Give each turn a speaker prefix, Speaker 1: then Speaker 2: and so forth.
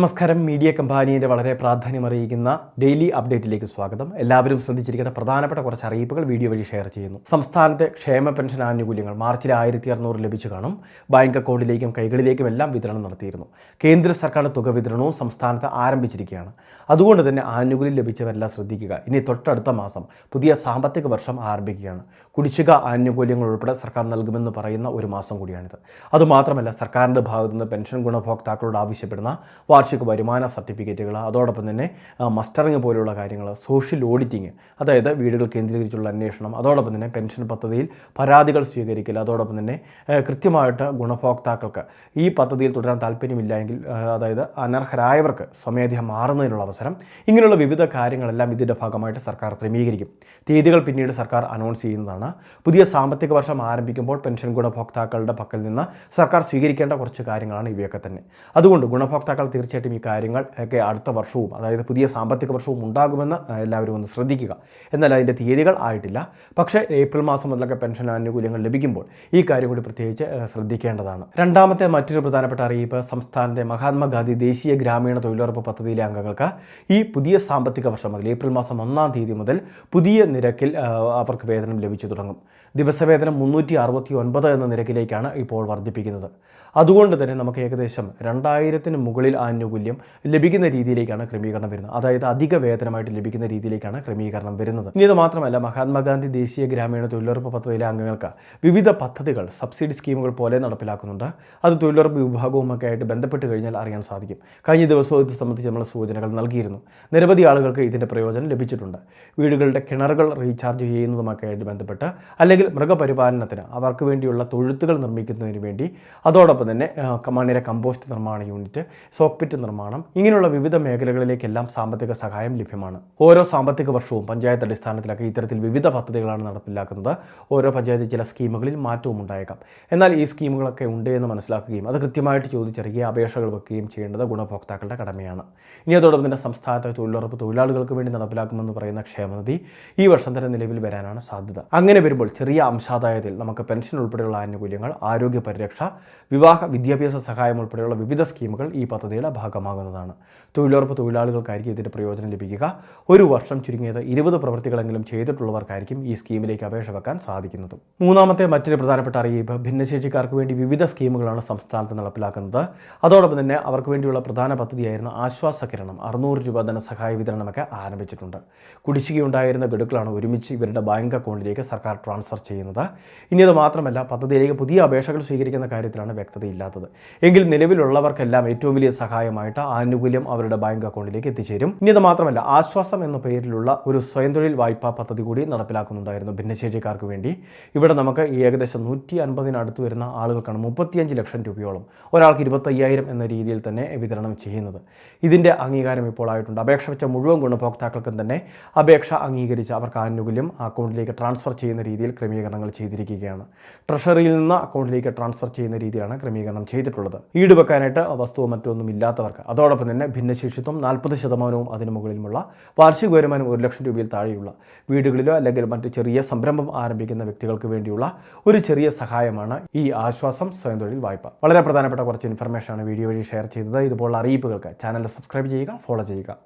Speaker 1: നമസ്കാരം. മീഡിയ കമ്പാനിയുടെ വളരെ പ്രാധാന്യമറിയിക്കുന്ന ഡെയിലി അപ്ഡേറ്റിലേക്ക് സ്വാഗതം. എല്ലാവരും ശ്രദ്ധിച്ചിരിക്കേണ്ട പ്രധാനപ്പെട്ട കുറച്ച് അറിയിപ്പുകൾ വീഡിയോ വഴി ഷെയർ ചെയ്യുന്നു. സംസ്ഥാനത്തെ ക്ഷേമ പെൻഷൻ ആനുകൂല്യങ്ങൾ മാർച്ചിൽ ആയിരത്തി അറുന്നൂറ് ലഭിച്ചു കാണും. ബാങ്ക് അക്കൗണ്ടിലേക്കും കൈകളിലേക്കും എല്ലാം വിതരണം നടത്തിയിരുന്നു. കേന്ദ്ര സർക്കാരിന്റെ തുക വിതരണവും സംസ്ഥാനത്ത് ആരംഭിച്ചിരിക്കുകയാണ്. അതുകൊണ്ട് തന്നെ ആനുകൂല്യം ലഭിച്ചവരെല്ലാം ശ്രദ്ധിക്കുക. ഇനി തൊട്ടടുത്ത മാസം പുതിയ സാമ്പത്തിക വർഷം ആരംഭിക്കുകയാണ്. കുടിശ്ശിക ആനുകൂല്യങ്ങൾ ഉൾപ്പെടെ സർക്കാർ നൽകുമെന്ന് പറയുന്ന ഒരു മാസം കൂടിയാണിത്. അതുമാത്രമല്ല സർക്കാരിന്റെ ഭാഗത്തുനിന്ന് പെൻഷൻ ഗുണഭോക്താക്കളോട് ആവശ്യപ്പെടുന്ന വാർഷിക വരുമാന സർട്ടിഫിക്കറ്റുകൾ അതോടൊപ്പം തന്നെ മസ്റ്ററിങ് പോലെയുള്ള കാര്യങ്ങൾ സോഷ്യൽ ഓഡിറ്റിംഗ് അതായത് വീടുകൾ കേന്ദ്രീകരിച്ചുള്ള അന്വേഷണം അതോടൊപ്പം തന്നെ പെൻഷൻ പദ്ധതിയിൽ പരാതികൾ സ്വീകരിക്കൽ അതോടൊപ്പം തന്നെ കൃത്യമായിട്ട് ഗുണഭോക്താക്കൾക്ക് ഈ പദ്ധതിയിൽ തുടരാൻ താല്പര്യമില്ല എങ്കിൽ അതായത് അനർഹരായവർക്ക് സ്വമേധയാ മാറുന്നതിനുള്ള അവസരം ഇങ്ങനെയുള്ള വിവിധ കാര്യങ്ങളെല്ലാം ഇതിന്റെ ഭാഗമായിട്ട് സർക്കാർ ക്രമീകരിക്കും. തീയതികൾ പിന്നീട് സർക്കാർ അനൗൺസ് ചെയ്യുന്നതാണ്. പുതിയ സാമ്പത്തിക വർഷം ആരംഭിക്കുമ്പോൾ പെൻഷൻ ഗുണഭോക്താക്കളുടെ പക്കൽ നിന്ന് സർക്കാർ സ്വീകരിക്കേണ്ട കുറച്ച് കാര്യങ്ങളാണ് ഇവയൊക്കെ തന്നെ. അതുകൊണ്ട് ഗുണഭോക്താക്കൾ തീർച്ചയായിട്ടും ഈ കാര്യങ്ങൾ ഒക്കെ അടുത്ത വർഷവും അതായത് പുതിയ സാമ്പത്തിക വർഷവും ഉണ്ടാകുമെന്ന് എല്ലാവരും ഒന്ന് ശ്രദ്ധിക്കുക. എന്നാൽ അതിന്റെ തീയതികൾ ആയിട്ടില്ല. പക്ഷേ ഏപ്രിൽ മാസം മുതലൊക്കെ പെൻഷൻ ആനുകൂല്യങ്ങൾ ലഭിക്കുമ്പോൾ ഈ കാര്യം കൂടി പ്രത്യേകിച്ച് ശ്രദ്ധിക്കേണ്ടതാണ്. രണ്ടാമത്തെ മറ്റൊരു പ്രധാനപ്പെട്ട അറിയിപ്പ് സംസ്ഥാനത്തെ മഹാത്മാഗാന്ധി ദേശീയ ഗ്രാമീണ തൊഴിലുറപ്പ് പദ്ധതിയിലെ അംഗങ്ങൾക്ക് ഈ പുതിയ സാമ്പത്തിക വർഷം മുതൽ ഏപ്രിൽ മാസം ഒന്നാം തീയതി മുതൽ പുതിയ നിരക്കിൽ അവർക്ക് വേതനം ലഭിച്ചു തുടങ്ങും. ദിവസവേതനം മുന്നൂറ്റി അറുപത്തി ഒൻപത് എന്ന നിരക്കിലേക്കാണ് ഇപ്പോൾ വർദ്ധിപ്പിക്കുന്നത്. അതുകൊണ്ട് തന്നെ നമുക്ക് ഏകദേശം രണ്ടായിരത്തിന് മുകളിൽ ആനുകൂല്യം ലഭിക്കുന്ന രീതിയിലേക്കാണ് ക്രമീകരണം വരുന്നത്. അതായത് അധിക വേതനമായിട്ട് ലഭിക്കുന്ന രീതിയിലേക്കാണ് ക്രമീകരണം വരുന്നത്. ഇനി ഇത് മാത്രമല്ല മഹാത്മാഗാന്ധി ദേശീയ ഗ്രാമീണ തൊഴിലുറപ്പ് പദ്ധതിയിലെ അംഗങ്ങൾക്ക് വിവിധ പദ്ധതികൾ സബ്സിഡി സ്കീമുകൾ പോലെ നടപ്പിലാക്കുന്നുണ്ട്. അത് തൊഴിലുറപ്പ് വിഭാഗവുമൊക്കെ ആയിട്ട് ബന്ധപ്പെട്ട് കഴിഞ്ഞാൽ അറിയാൻ സാധിക്കും. കഴിഞ്ഞ ദിവസവും ഇത് സംബന്ധിച്ച് നമ്മൾ സൂചനകൾ നൽകിയിരുന്നു. നിരവധി ആളുകൾക്ക് ഇതിന്റെ പ്രയോജനം ലഭിച്ചിട്ടുണ്ട്. വീടുകളുടെ കിണറുകൾ റീചാർജ് ചെയ്യുന്നതുമൊക്കെ ആയിട്ട് ബന്ധപ്പെട്ട് അല്ലെങ്കിൽ മൃഗപരിപാലനത്തിന് അവർക്ക് വേണ്ടിയുള്ള തൊഴുത്തുകൾ നിർമ്മിക്കുന്നതിന് വേണ്ടി അതോടൊപ്പം തന്നെ മണ്ണിര കമ്പോസ്റ്റ് നിർമ്മാണ യൂണിറ്റ് സോക്പിറ്റ് നിർമ്മാണം ഇങ്ങനെയുള്ള വിവിധ മേഖലകളിലേക്കെല്ലാം സാമ്പത്തിക സഹായം ലഭ്യമാണ്. ഓരോ സാമ്പത്തിക വർഷവും പഞ്ചായത്ത് അടിസ്ഥാനത്തിലൊക്കെ ഇത്തരത്തിൽ വിവിധ പദ്ധതികളാണ് നടപ്പിലാക്കുന്നത്. ഓരോ പഞ്ചായത്ത് ചില സ്കീമുകളിൽ മാറ്റവും ഉണ്ടായേക്കാം. എന്നാൽ ഈ സ്കീമുകളൊക്കെ ഉണ്ട് എന്ന് മനസ്സിലാക്കുകയും അത് കൃത്യമായിട്ട് ചോദിച്ചറിയുകയും അപേക്ഷകൾ വെക്കുകയും ചെയ്യേണ്ടത് ഗുണഭോക്താക്കളുടെ കടമയാണ്. ഇനി അതോടൊപ്പം തന്നെ സംസ്ഥാനത്തെ തൊഴിലുറപ്പ് തൊഴിലാളികൾക്ക് വേണ്ടി നടപ്പിലാക്കുമെന്ന് പറയുന്ന ക്ഷേമനിധി ഈ വർഷം തന്നെ നിലവിൽ വരാനാണ് സാധ്യത. അങ്ങനെ വരുമ്പോൾ ചെറിയ അംശാദായത്തിൽ നമുക്ക് പെൻഷൻ ഉൾപ്പെടെയുള്ള ആനുകൂല്യങ്ങൾ ആരോഗ്യ പരിരക്ഷ വിവാഹ വിദ്യാഭ്യാസ സഹായം ഉൾപ്പെടെയുള്ള വിവിധ സ്കീമുകൾ ഈ പദ്ധതിയുടെ ഭാഗമാകുന്നതാണ്. തൊഴിലുറപ്പ് തൊഴിലാളികൾക്കായിരിക്കും ഇതിന്റെ പ്രയോജനം ലഭിക്കുക. ഒരു വർഷം ചുരുങ്ങിയത് ഇരുപത് പ്രവൃത്തികളെങ്കിലും ചെയ്തിട്ടുള്ളവർക്കായിരിക്കും ഈ സ്കീമിലേക്ക് അപേക്ഷ വെക്കാൻ സാധിക്കുന്നത്. മൂന്നാമത്തെ മറ്റൊരു പ്രധാനപ്പെട്ട അറിയിപ്പ് ഭിന്നശേഷിക്കാർക്ക് വേണ്ടി വിവിധ സ്കീമുകളാണ് സംസ്ഥാനത്ത് നടപ്പിലാക്കുന്നത്. അതോടൊപ്പം തന്നെ അവർക്ക് വേണ്ടിയുള്ള പ്രധാന പദ്ധതിയായിരുന്ന ആശ്വാസ കിരണം അറുന്നൂറ് രൂപ ധനസഹായ വിതരണമൊക്കെ ആരംഭിച്ചിട്ടുണ്ട്. കുടിശ്ശികയുണ്ടായിരുന്ന ഗഡുക്കളാണ് ഒരുമിച്ച് ഇവരുടെ ബാങ്ക് അക്കൗണ്ടിലേക്ക് സർക്കാർ ട്രാൻസ്ഫർ ചെയ്യുന്നത്. ഇനി അത് മാത്രമല്ല പദ്ധതിയിലേക്ക് പുതിയ അപേക്ഷകൾ സ്വീകരിക്കുന്ന കാര്യത്തിലാണ് വ്യക്തതയില്ലാത്തത്. എങ്കിൽ നിലവിലുള്ളവർക്കെല്ലാം ഏറ്റവും വലിയ സഹായമായിട്ട് ആനുകൂല്യം അവരുടെ ബാങ്ക് അക്കൗണ്ടിലേക്ക് എത്തിച്ചേരും. ഇനി അത് മാത്രമല്ല ആശ്വാസം എന്ന പേരിലുള്ള ഒരു സ്വയം തൊഴിൽ വായ്പാ പദ്ധതി കൂടി നടപ്പിലാക്കുന്നുണ്ടായിരുന്നു ഭിന്നശേഷിക്കാർക്ക് വേണ്ടി. ഇവിടെ നമുക്ക് ഏകദേശം നൂറ്റി അൻപതിനടുത്ത് വരുന്ന ആളുകൾക്കാണ് മുപ്പത്തിയഞ്ച് ലക്ഷം രൂപയോളം ഒരാൾക്ക് ഇരുപത്തയ്യായിരം എന്ന രീതിയിൽ തന്നെ വിതരണം ചെയ്യുന്നത്. ഇതിന്റെ അംഗീകാരം ഇപ്പോൾ ആയിട്ടുണ്ട്. അപേക്ഷ വെച്ച മുഴുവൻ ഗുണഭോക്താക്കൾക്കും തന്നെ അപേക്ഷ അംഗീകരിച്ച് അവർക്ക് ആനുകൂല്യം അക്കൗണ്ടിലേക്ക് ട്രാൻസ്ഫർ ചെയ്യുന്ന രീതിയിൽ ക്രമീകരണങ്ങൾ ചെയ്തിരിക്കുകയാണ്. ട്രഷറിയിൽ നിന്ന് അക്കൗണ്ടിലേക്ക് ട്രാൻസ്ഫർ ചെയ്യുന്ന രീതിയിലാണ് ക്രമീകരണം ചെയ്തിട്ടുള്ളത്. ഈട് വെക്കാനായിട്ട് വസ്തുവോ മറ്റൊന്നും ഇല്ലാത്തവർക്ക്. അതോടൊപ്പം തന്നെ ഭിന്നശേഷിത്വം നാൽപ്പത് ശതമാനവും അതിനു മുകളിലുമുള്ള വാർഷിക വരുമാനം ഒരു ലക്ഷം രൂപയിൽ താഴെയുള്ള വീടുകളിലോ അല്ലെങ്കിൽ മറ്റ് ചെറിയ സംരംഭം ആരംഭിക്കുന്ന വ്യക്തികൾക്ക് വേണ്ടിയുള്ള ഒരു ചെറിയ സഹായമാണ് ഈ ആശ്വാസം സ്വയം തൊഴിൽ വായ്പ. വളരെ പ്രധാനപ്പെട്ട കുറച്ച് ഇൻഫർമേഷനാണ് വീഡിയോ വഴി ഷെയർ ചെയ്തത്. ഇതുപോലുള്ള അറിയിപ്പുകൾക്ക് ചാനൽ സബ്സ്ക്രൈബ് ചെയ്യുക ഫോളോ ചെയ്യുക.